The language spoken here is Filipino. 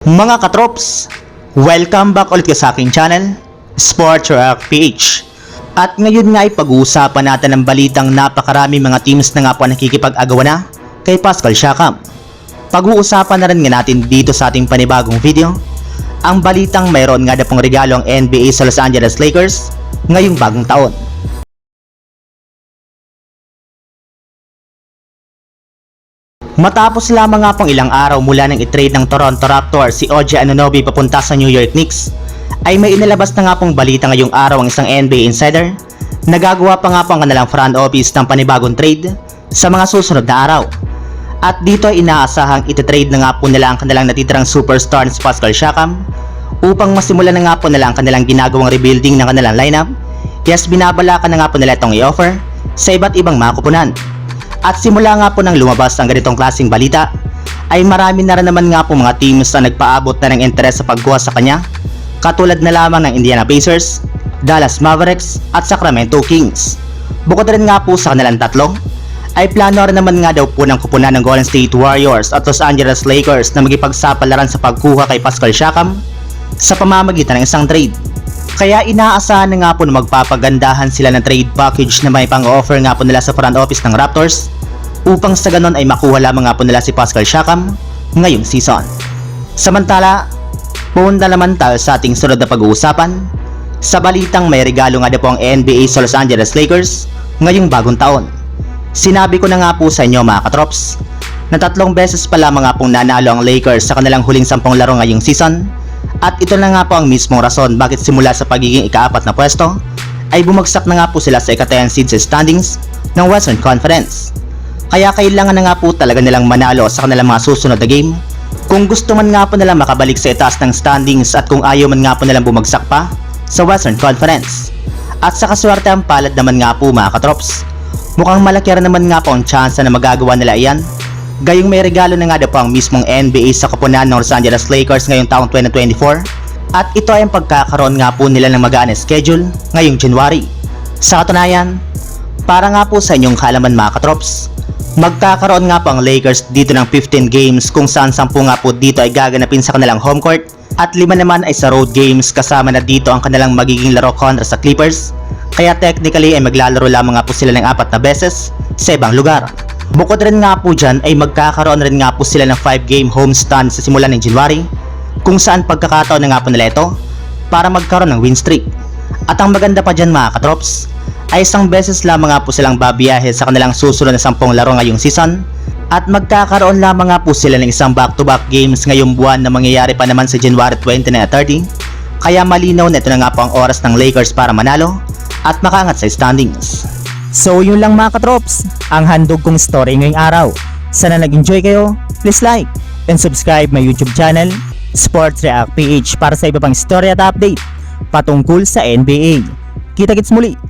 Mga katrops, welcome back ulit sa aking channel, Sports Rock PH. At ngayon nga ay pag-uusapan natin ang balitang napakarami mga teams na nga po nakikipag-agawa na kay Pascal Siakam. Pag-uusapan na rin nga natin dito sa ating panibagong video, ang balitang mayroon nga na pong regalo ang NBA sa Los Angeles Lakers ngayong bagong taon. Matapos lamang nga pong ilang araw mula nang i-trade ng Toronto Raptors si OG Anunoby papunta sa New York Knicks, ay may inilabas na nga pong balita ngayong araw ang isang NBA insider Nagagawa pa nga po ang kanilang front office ng panibagong trade sa mga susunod na araw. At dito ay inaasahang ititrade na nga po nila ang kanilang natitirang superstar na si Pascal Siakam upang masimulan na nga po nila ang kanilang ginagawang rebuilding ng kanilang lineup. Yes, binabalakan na nga po nila itong i-offer sa iba't ibang mga kupunan. At simula nga po nang lumabas ang ganitong klaseng balita, ay marami na rin naman nga po mga teams na nagpaabot na ng interes sa pagkuha sa kanya, katulad na lamang ng Indiana Pacers, Dallas Mavericks at Sacramento Kings. Bukod rin nga po sa kanilang tatlo, ay plano rin naman nga daw po ng kupunan ng Golden State Warriors at Los Angeles Lakers na magipagsapalaran sa pagkuha kay Pascal Siakam sa pamamagitan ng isang trade. Kaya inaasahan na nga po na magpapagandahan sila ng trade package na may pang-offer nga po nila sa front office ng Raptors upang sa ganon ay makuha lamang nga po nila si Pascal Siakam ngayong season. Samantala, punta naman tayo sa ating sunod na pag-uusapan sa balitang may regalo nga daw po ang NBA sa Los Angeles Lakers ngayong bagong taon. Sinabi ko na nga po sa inyo mga katrops na tatlong beses pa lamang nga pong nanalo ang Lakers sa kanilang huling sampung laro ngayong season at ito na nga po ang mismong rason bakit simula sa pagiging ikaapat na pwesto ay bumagsak na nga po sila sa ika-10 seed sa standings ng Western Conference. Kaya kailangan na nga po talaga nilang manalo sa kanilang mga susunod na game kung gusto man nga po nila makabalik sa itaas ng standings at kung ayaw man nga po nilang bumagsak pa sa Western Conference. At sa kaswerte ang palad naman nga po mga katrops. Mukhang malaki rin naman nga po ang chance na magagawa nila iyan. Gayong may regalo na nga daw po ang mismong NBA sa kapunan ng Los Angeles Lakers ngayong taong 2024. At ito ay ang pagkakaroon nga po nila ng magaan schedule ngayong January. Sa katunayan, para nga po sa inyong kalaman mga katrops, magkakaroon nga po ang Lakers dito ng 15 games kung saan 10 nga po dito ay gaganapin sa kanilang home court at lima naman ay sa road games kasama na dito ang kanilang magiging laro kontra sa Clippers. Kaya technically ay maglalaro lamang nga po sila ng apat na beses sa ibang lugar. Bukod rin nga po dyan ay magkakaroon rin nga po sila ng 5 game homestand sa simula ng January kung saan pagkakataon na nga po nila ito para magkaroon ng win streak. At ang maganda pa dyan mga katrops ay isang beses lamang nga po silang babiyahe sa kanilang susunod na 10 laro ngayong season at magkakaroon lamang nga po sila ng isang back-to-back games ngayong buwan na mangyayari pa naman sa January 20 na 30. Kaya malinaw na ito na nga po ang oras ng Lakers para manalo at makangat sa standings. So yun lang mga katrops, ang handog kong story ngayong araw. Sana nag-enjoy kayo, please like and subscribe my YouTube channel, Sports React PH para sa iba pang story at update patungkol sa NBA. Kita-kits muli